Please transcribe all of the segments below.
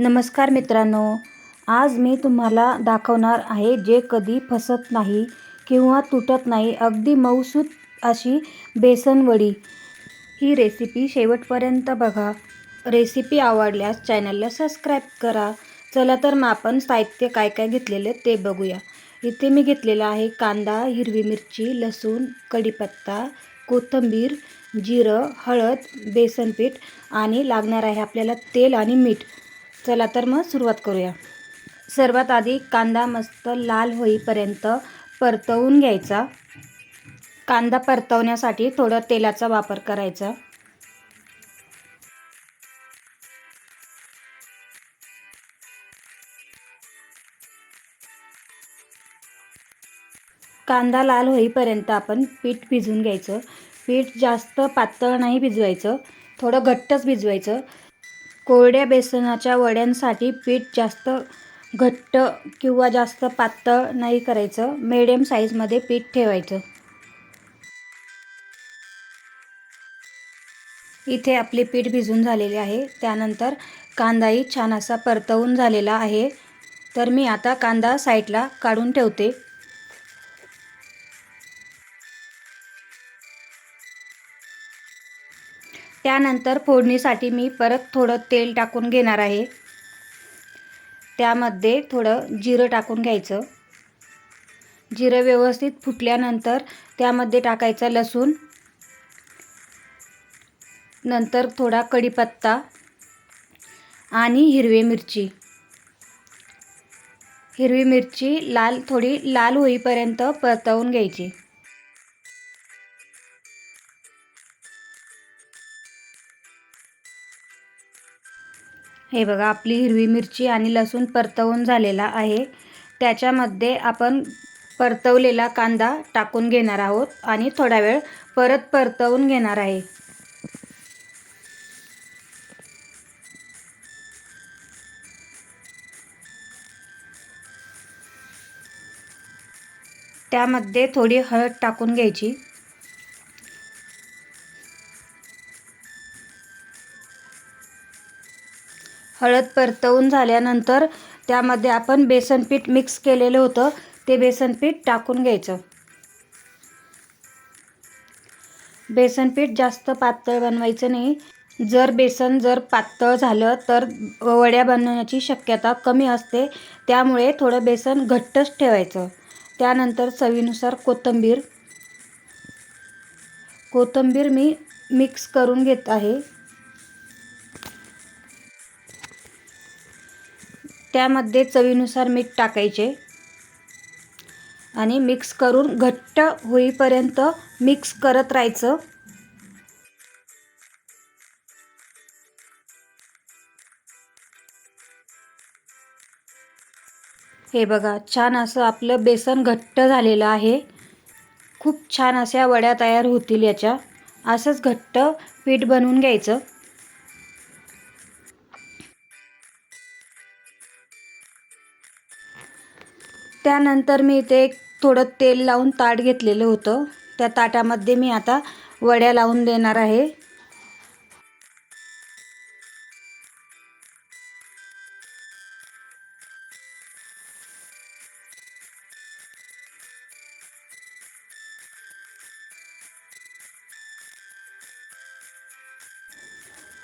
नमस्कार मित्रांनो आज मी तुम्हाला दाखवणार आहे जे कधी फसत नाही किंवा तुटत नाही. अगदी मऊसूत अशी बेसनवडी ही रेसिपी शेवटपर्यंत बघा. रेसिपी आवडल्यास चॅनलला सबस्क्राईब करा. चला तर मग आपण साहित्य काय काय घेतलेले ते बघूया. इथे मी घेतलेला आहे कांदा हिरवी मिरची लसूण कढीपत्ता कोथिंबीर जिरं हळद बेसन पीठ आणि लागणार आहे आपल्याला तेल आणि मीठ. चला तर मग सुरुवात करूया. सर्वात आधी कांदा मस्त लाल होईपर्यंत परतवून घ्यायचा. कांदा परतवण्यासाठी थोडं तेलाचा वापर करायचा. कांदा लाल होईपर्यंत आपण पीठ भिजवून घ्यायचं. पीठ जास्त पातळ नाही भिजवायचं. थोडं घट्टच भिजवायचं. कोरड्या बेसनाच्या वड्यांसाठी पीठ जास्त घट्ट किंवा जास्त पातळ नाही करायचं. मिडियम साईजमध्ये पीठ ठेवायचं. इथे आपले पीठ भिजून झालेले आहे. त्यानंतर कांदाही छान असा परतवून झालेला आहे. तर मी आता कांदा साईडला काढून ठेवते. त्यानंतर फोडणीसाठी मी परत थोडं तेल टाकून घेणार आहे. त्यामध्ये थोडं जिरं टाकून घ्यायचं. जिरं व्यवस्थित फुटल्यानंतर त्यामध्ये टाकायचा लसूण. नंतर थोडा कढीपत्ता आणि हिरवी मिरची. हिरवी मिरची लाल थोडी लाल होईपर्यंत परतवून घ्यायची. हे बघा आपली हिरवी मिरची आणि लसूण परतवून झालेला आहे. त्याच्यामध्ये आपण परतवलेला कांदा टाकून घेणार आहोत आणि थोडा वेळ परत परतवून घेणार आहे. त्यामध्ये थोडी हळद टाकून घ्यायची. हळद परतवून झाल्यानंतर त्यामध्ये आपण बेसन पीठ मिक्स केलेलं होतं. ते बेसन पीठ टाकून घ्यायचं. बेसन पीठ जास्त पातळ बनवायचं नाही. जर बेसन जर पातळ झालं तर वड्या बनवण्याची शक्यता कमी असते. त्यामुळे थोडं बेसन घट्टच ठेवायचं. त्यानंतर चवीनुसार कोथिंबीर. कोथिंबीर मी मिक्स करून घेत आहे. त्यामध्ये चवीनुसार मीठ टाकायचे. आणि मिक्स करून घट्ट होईपर्यंत मिक्स करत राहायचं. हे बघा छान असं आपलं बेसन घट्ट झालेलं आहे. खूप छान अशा वड्या तयार होतील याच्या. असंच घट्ट पीठ बनवून घ्यायचं. त्यानंतर मी इथे थोडं तेल लावून ताट घेतलेलं होतं. त्या ताटामध्ये मी आता वड्या लावून देणार आहे.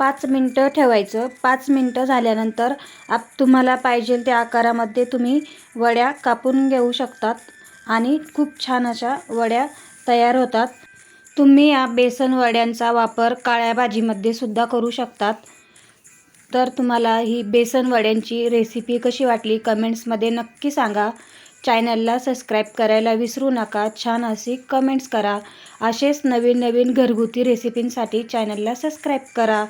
पाच मिनटं ठेवायचं. पाच मिनटं झाल्यानंतर आप तुम्हाला पाहिजे त्या आकारामध्ये तुम्ही वड्या कापून घेऊ शकतात आणि खूप छान अशा वड्या तयार होतात. तुम्ही या बेसन वड्यांचा वापर काळ्या भाजीमध्ये सुद्धा करू शकतात. तर तुम्हाला ही बेसन वड्यांची रेसिपी कशी वाटली कमेंट्समध्ये नक्की सांगा. चॅनलला सबस्क्राईब करायला विसरू नका. छान अशी कमेंट्स करा. असेच नवीन नवीन घरगुती रेसिपींसाठी चॅनलला सबस्क्राईब करा.